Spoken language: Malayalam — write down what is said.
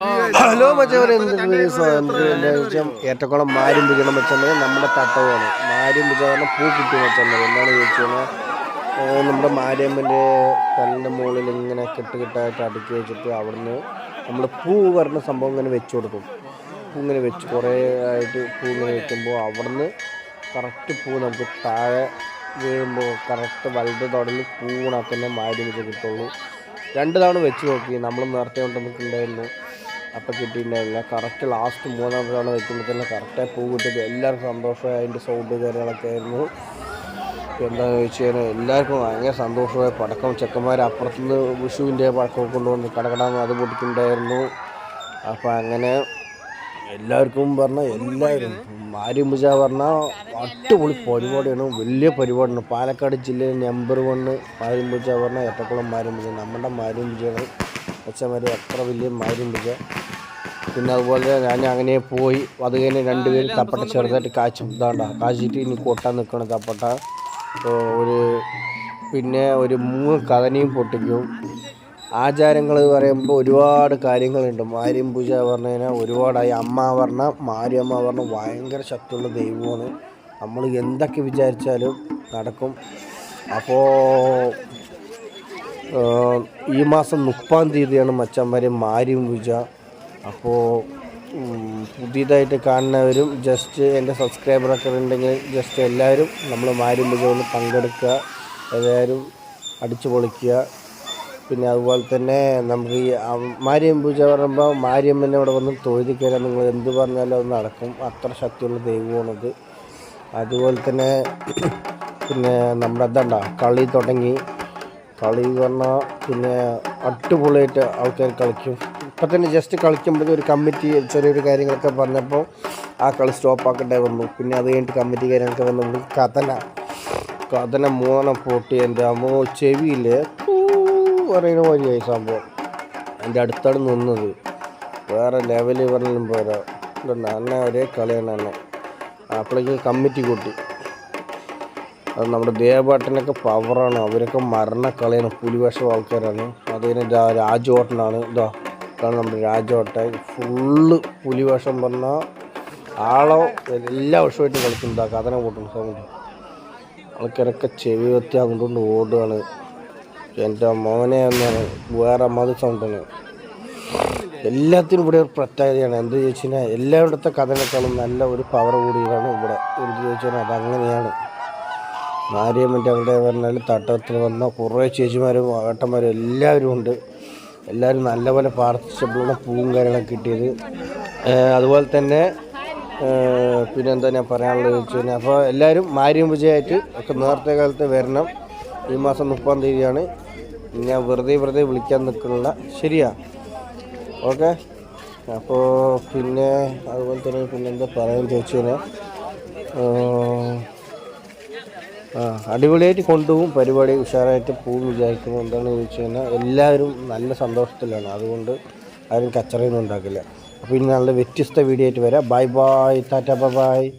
ഹലോ മച്ചവരെ സ്വാതന്ത്ര്യം ഏറ്റക്കുളം മാരും പിടിക്കണം വെച്ചാൽ നമ്മുടെ തട്ടവാണ് മാരും പിടിച്ചാൽ പൂ കിട്ടി വെച്ചാൽ എന്താണ് ചോദിച്ചാൽ നമ്മുടെ മാരിയമ്മന്റെ കല്ലിന്റെ മുകളിൽ ഇങ്ങനെ കെട്ടുകെട്ടായിട്ട് അടുക്കി വെച്ചിട്ട് അവിടുന്ന് നമ്മൾ പൂ വരുന്ന സംഭവം ഇങ്ങനെ വെച്ചു കൊടുക്കും. പൂ ഇങ്ങനെ വെച്ച് കുറേ ആയിട്ട് പൂ ഇങ്ങനെ വെക്കുമ്പോൾ അവിടുന്ന് കറക്റ്റ് പൂ നമുക്ക് താഴെ വീഴുമ്പോൾ കറക്റ്റ് വലുത് തുടങ്ങി പൂണാക്കുന്ന മാരി വെച്ച് കിട്ടുള്ളൂ. രണ്ട് തവണ വെച്ച് നോക്കി. നമ്മൾ നേരത്തെ കൊണ്ടുവന്നിട്ടുണ്ടായിരുന്നു അപ്പം കിട്ടിയിട്ടുണ്ടായിരുന്നില്ല കറക്റ്റ് ലാസ്റ്റ് മൂന്നാമത്തെ തവണ വെക്കുമ്പോൾ തന്നെ കറക്റ്റായി പൂ കിട്ടിയത് എല്ലാവർക്കും സന്തോഷമായി. അതിന്റെ സൗണ്ട് കാര്യങ്ങളൊക്കെ ആയിരുന്നു. എന്താണെന്ന് വെച്ച് കഴിഞ്ഞാൽ എല്ലാവർക്കും ഭയങ്കര സന്തോഷമായി. പടക്കം ചെക്കന്മാർ അപ്പുറത്തുനിന്ന് വിഷുവിന്റെ പടക്കം കൊണ്ടുവന്ന് കടകടാന്ന് അത് പൊട്ടിക്കുന്നുണ്ടായിരുന്നു. അപ്പം അങ്ങനെ എല്ലാവർക്കും പറഞ്ഞാൽ എല്ലാവരും മാരിമ്പുജ പറഞ്ഞാൽ അടിപൊളി പരിപാടിയാണ്. വലിയ പരിപാടിയാണ്. പാലക്കാട് ജില്ലയിൽ നമ്പർ വണ്ണ് മാരിമ്പുജ പറഞ്ഞാൽ എട്ടക്കുളം മാരിമ്പുജ നമ്മുടെ മാരിമ്പുജയാണ് അച്ഛന്മാർ അത്ര വലിയ മാരിമ്പുജ പിന്നെ അതുപോലെ ഞാൻ അങ്ങനെ പോയി. അത് കഴിഞ്ഞ് രണ്ടുപേരും തപ്പട്ട ചെറുതായിട്ട് കാച്ചും. ഇതാണ്ട കാച്ചിട്ട് ഇനി കൊട്ടാൻ നിൽക്കണം തപ്പട്ട. ഒരു പിന്നെ ഒരു മൂന്ന് കഥനയും പൊട്ടിക്കും. ആചാരങ്ങൾ പറയുമ്പോൾ ഒരുപാട് കാര്യങ്ങളുണ്ട്. മാര്യം പൂജ പറഞ്ഞു കഴിഞ്ഞാൽ ഒരുപാടായി. അമ്മ പറഞ്ഞ മാരിയമ്മ പറഞ്ഞ ഭയങ്കര ശക്തിയുള്ള ദൈവമാണ്. നമ്മൾ എന്തൊക്കെ വിചാരിച്ചാലും നടക്കും. അപ്പോൾ ഈ മാസം മുപ്പാം തീയതിയാണ് മച്ചന്മാരെ മാരിയും പൂജ. അപ്പോൾ പുതിയതായിട്ട് കാണുന്നവരും ജസ്റ്റ് എന്റെ സബ്സ്ക്രൈബറൊക്കെ ഉണ്ടെങ്കിൽ ജസ്റ്റ് എല്ലാവരും നമ്മൾ മാരുമ്പോൾ പൂജ പങ്കെടുക്കുക എല്ലാവരും അടിച്ചു പൊളിക്കുക. പിന്നെ അതുപോലെ തന്നെ നമുക്ക് ഈ മാരിയം പൂജ പറയുമ്പോൾ മാരിയമ്മനെ ഇവിടെ വന്ന് തൊഴുതി കയറാൻ നിങ്ങൾ എന്ത് പറഞ്ഞാലും അത് നടക്കും. അത്ര ശക്തിയുള്ള ദൈവമാണത്. അതുപോലെ തന്നെ പിന്നെ നമ്മുടെ അതണ്ട കളി തുടങ്ങി. കളി പറഞ്ഞാൽ പിന്നെ അടിപൊളിയായിട്ട് ആൾക്കാർ കളിക്കും. ഇപ്പം തന്നെ ജസ്റ്റ് കളിക്കുമ്പോൾ ഒരു കമ്മിറ്റി ചെറിയൊരു കാര്യങ്ങളൊക്കെ പറഞ്ഞപ്പോൾ ആ കളി സ്റ്റോപ്പ് ആക്കേണ്ടി വന്നു. പിന്നെ അത് കഴിഞ്ഞിട്ട് കമ്മിറ്റി കാര്യങ്ങളൊക്കെ വന്നു. കഥന. കഥന മൂന്നെണ്ണം പൊട്ടി. എന്റെ അമ്മോ ചെവിയില്ലേ? പറയുന്ന പോലെയായി സംഭവം. എന്റെ അടുത്താണ് നിന്നത്. വേറെ ലെവലിൽ പറഞ്ഞാലും പോരാ. ഇതുണ്ട് ഒരേ കളിയാണ് അന്നെ അപ്പോഴേക്ക് കമ്മിറ്റി കൂട്ടി. അത് നമ്മുടെ ദേവപാട്ടനൊക്കെ പവറാണ് അവരൊക്കെ മരണ കളിയാണ്. പുലിവേഷം ആൾക്കാരാണ്. അതിന് രാജോട്ടനാണ് ഇതാ ഇതാണ് നമ്മുടെ രാജോട്ടെ ഫുള്ള് പുലിവേഷം പറഞ്ഞാൽ ആളോ എല്ലാ വർഷമായിട്ടും കളിക്കുന്നുണ്ട് ആ കഥന കൂട്ടുന്ന സൗണ്ട്. ആൾക്കാരൊക്കെ ചെവി വെത്തി അങ്ങോട്ട് ഓടുകയാണ്. എന്റെ മോനെ എന്നാണ്. വേറെ മതി സൗണ്ടാണ് എല്ലാത്തിനും ഇവിടെ ഒരു പ്രത്യേകതയാണ്. എന്ത് ചോദിച്ചു കഴിഞ്ഞാൽ എല്ലായിടത്തെ കഥനേക്കാളും നല്ല ഒരു പവർ കൂടിയതാണ് ഇവിടെ. എന്ത് ചോദിച്ചു അതങ്ങനെയാണ്. മാരിയമ്മന്റെ അവിടെ പറഞ്ഞാൽ തട്ടത്തിൽ വന്ന കുറേ ചേച്ചിമാരും ഏട്ടന്മാരും എല്ലാവരും ഉണ്ട്. എല്ലാവരും നല്ലപോലെ പ്രാർത്ഥിച്ചപ്പോഴാണ് പൂവും കാര്യങ്ങളൊക്കെ കിട്ടിയത്. അതുപോലെ തന്നെ പിന്നെന്താ ഞാൻ പറയാനുള്ളത് വെച്ച് കഴിഞ്ഞാൽ അപ്പോൾ എല്ലാവരും മാര്യം വിജയമായിട്ട് ഒക്കെ നേരത്തെ കാലത്ത് വരണം. ഈ മാസം മുപ്പാം തീയതിയാണ്. ഞാൻ വെറുതെ വെറുതെ വിളിക്കാൻ നിൽക്കുന്നില്ല. ശരിയാ. ഓക്കെ. അപ്പോൾ പിന്നെ അതുപോലെ തന്നെ പിന്നെ എന്താ പറയാൻ ചോദിച്ചു കഴിഞ്ഞാൽ ആ അടിപൊളിയായിട്ട് കൊണ്ടുപോകും. പരിപാടി ഉഷാറായിട്ട് പോകും വിചാരിക്കുന്നു. എന്താണെന്ന് ചോദിച്ചു കഴിഞ്ഞാൽ എല്ലാവരും നല്ല സന്തോഷത്തിലാണ്. അതുകൊണ്ട് ആരും കച്ചറയൊന്നും ഉണ്ടാക്കില്ല. അപ്പോൾ ഇനി നല്ല വ്യത്യസ്ത വീഡിയോ ആയിട്ട് വരാം. Bye bye tata bye bye